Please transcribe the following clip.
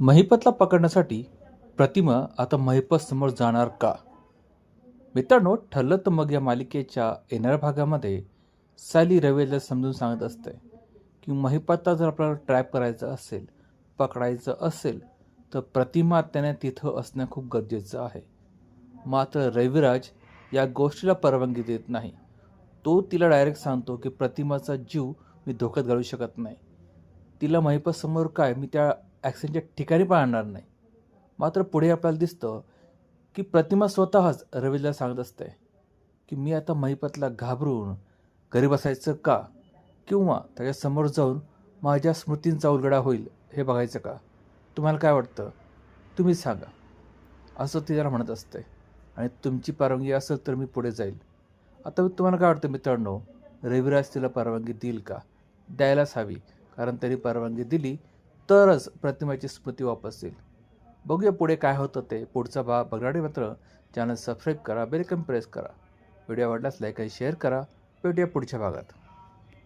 महिपतला पकडण्यासाठी प्रतिमा आता महिपत समोर जाणार का? मित्रांनो ठरलं तर मग या मालिकेच्या येणाऱ्या भागामध्ये सायली रवेला समजून सांगत असते की महिपतला जर आपल्याला ट्रॅप करायचं असेल पकडायचं असेल तर प्रतिमा त्याने तिथं असणं खूप गरजेचं आहे. मात्र रविराज या गोष्टीला परवानगी देत नाही. तो तिला डायरेक्ट सांगतो की प्रतिमाचा जीव मी धोक्यात घालू शकत नाही. तिला महिपत समोर काय? मी त्या ॲक्सिडेंटच्या ठिकाणी पण आणणार नाही. मात्र पुढे आपल्याला दिसतं की प्रतिमा स्वतःच रवीला सांगत असते की मी आता महिपतला घाबरून घरी बसायचं का? किंवा त्याच्यासमोर जाऊन माझ्या स्मृतींचा उलगडा होईल हे बघायचं का? तुम्हाला काय वाटतं? तुम्हीच सांगा. असं ती जरा म्हणत असते. आणि तुमची परवानगी असेल तर मी पुढे जाईल. आता तुम्हाला काय वाटतं मित्रांनो? रविराज तिला परवानगी देईल का? द्यायलाच हवी. कारण त्यांनी परवानगी दिली. तरच प्रतिमेची स्मृती वापस येईल. बघूया पुढे काय होतं ते. पुढचा भाग बघणारे मात्र चॅनल सबस्क्राईब करा बेलकम प्रेस करा. व्हिडिओ आवडल्यास लाईक आणि शेअर करा. भेटूया पुढच्या भागात.